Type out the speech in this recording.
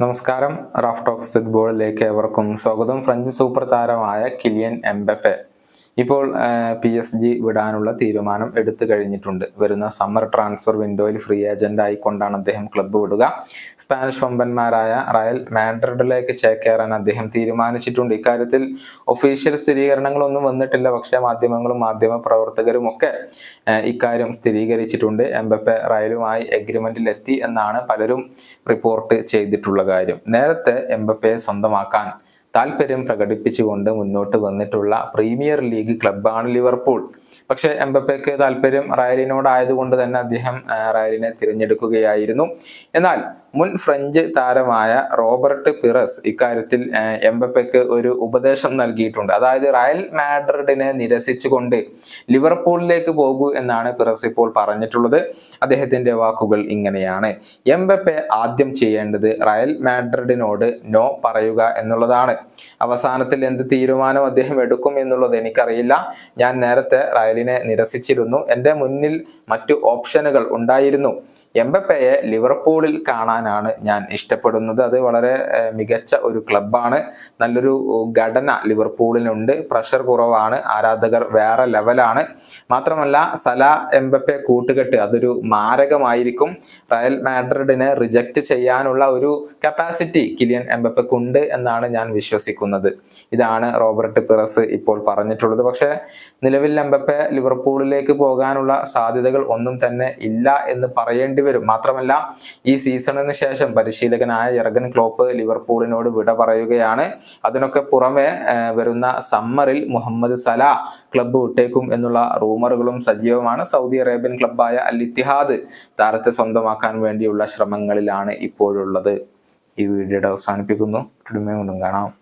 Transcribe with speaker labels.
Speaker 1: നമസ്കാരം Raf talks ഫുട്ബോളിലേക്ക് ഏവർക്കും സ്വാഗതം. ഫ്രഞ്ച് സൂപ്പർ താരമായ കിലിയൻ എംബപ്പെ. ഇപ്പോൾ പി എസ് ജി വിടാനുള്ള തീരുമാനം എടുത്തു കഴിഞ്ഞിട്ടുണ്ട്. വരുന്ന സമ്മർ ട്രാൻസ്ഫർ വിൻഡോയിൽ ഫ്രീ ഏജന്റ് ആയിക്കൊണ്ടാണ് അദ്ദേഹം ക്ലബ്ബ് വിടുക. സ്പാനിഷ് വമ്പന്മാരായ റയൽ മാഡ്രിഡിലേക്ക് ചേക്കേറാൻ അദ്ദേഹം തീരുമാനിച്ചിട്ടുണ്ട്. ഇക്കാര്യത്തിൽ ഒഫീഷ്യൽ സ്ഥിരീകരണങ്ങളൊന്നും വന്നിട്ടില്ല. പക്ഷേ മാധ്യമങ്ങളും മാധ്യമ പ്രവർത്തകരും ഒക്കെ ഇക്കാര്യം സ്ഥിരീകരിച്ചിട്ടുണ്ട്. എംബപ്പെ റയലുമായി എഗ്രിമെന്റിൽ എത്തി എന്നാണ് പലരും റിപ്പോർട്ട് ചെയ്തിട്ടുള്ള കാര്യം. നേരത്തെ എംബപ്പയെ സ്വന്തമാക്കാൻ താല്പര്യം പ്രകടിപ്പിച്ചുകൊണ്ട് മുന്നോട്ട് വന്നിട്ടുള്ള പ്രീമിയർ ലീഗ് ക്ലബ്ബാണ് ലിവർപൂൾ. പക്ഷേ എംബപ്പയ്ക്ക് താല്പര്യം റയലിനോടായതുകൊണ്ട് തന്നെ അദ്ദേഹം റയലിനെ തിരഞ്ഞെടുക്കുകയായിരുന്നു. എന്നാൽ മുൻ ഫ്രഞ്ച് താരമായ റോബർട്ട് പിറസ് ഇക്കാര്യത്തിൽ എംബപ്പയ്ക്ക് ഒരു ഉപദേശം നൽകിയിട്ടുണ്ട്. അതായത് റയൽ മാഡ്രിഡിനെ നിരസിച്ചുകൊണ്ട് ലിവർപൂളിലേക്ക് പോകൂ എന്നാണ് പിറസ് ഇപ്പോൾ പറഞ്ഞിട്ടുള്ളത്. അദ്ദേഹത്തിന്റെ വാക്കുകൾ ഇങ്ങനെയാണ്. എംബപ്പെ ആദ്യം ചെയ്യേണ്ടത് റയൽ മാഡ്രിഡിനോട് നോ പറയുക എന്നുള്ളതാണ്. അവസാനത്തിൽ എന്ത് തീരുമാനം അദ്ദേഹം എടുക്കും എന്നുള്ളത് എനിക്കറിയില്ല. ഞാൻ നേരത്തെ റയലിനെ നിരസിച്ചിരുന്നു. എന്റെ മുന്നിൽ മറ്റു ഓപ്ഷനുകൾ ഉണ്ടായിരുന്നു. എംബപ്പയെ ലിവർപൂളിൽ കാണാനാണ് ഞാൻ ഇഷ്ടപ്പെടുന്നത്. അത് വളരെ മികച്ച ഒരു ക്ലബ്ബാണ്. നല്ലൊരു ഘടന ലിവർപൂളിനുണ്ട് പ്രഷർ കുറവാണ്. ആരാധകർ വേറെ ലെവലാണ്. മാത്രമല്ല സല എംബപ്പെ കൂട്ടുകെട്ട് അതൊരു മാരകമായിരിക്കും. റയൽ മാഡ്രിഡിനെ റിജക്റ്റ് ചെയ്യാനുള്ള ഒരു കപ്പാസിറ്റി കിലിയൻ എംബപ്പയ്ക്കുണ്ട് എന്നാണ് ഞാൻ വിശ്വസിക്കുന്നത്. ഇതാണ് റോബർട്ട് പിറസ് ഇപ്പോൾ പറഞ്ഞിട്ടുള്ളത്. പക്ഷേ നിലവിൽ എംബപ്പെ ലിവർപൂളിലേക്ക് പോകാനുള്ള സാധ്യതകൾ ഒന്നും തന്നെ ഇല്ല എന്ന് പറയേണ്ടി വരും. മാത്രമല്ല ഈ സീസണിന് ശേഷം പരിശീലകനായ യർഗൻ ക്ലോപ്പ് ലിവർപൂളിനോട് വിട പറയുകയാണ്. അതിനൊക്കെ പുറമെ വരുന്ന സമ്മറിൽ മുഹമ്മദ് സല ക്ലബ്ബ് വിട്ടേക്കും എന്നുള്ള റൂമറുകളും സജീവമാണ്. സൗദി അറേബ്യൻ ക്ലബ്ബായ അൽ ഇത്തിഹാദ് താരത്തെ സ്വന്തമാക്കാൻ വേണ്ടിയുള്ള ശ്രമങ്ങളിലാണ് ഇപ്പോഴുള്ളത്. ഈ വീഡിയോയുടെ അവസാനിപ്പിക്കുന്നു. കാണാം.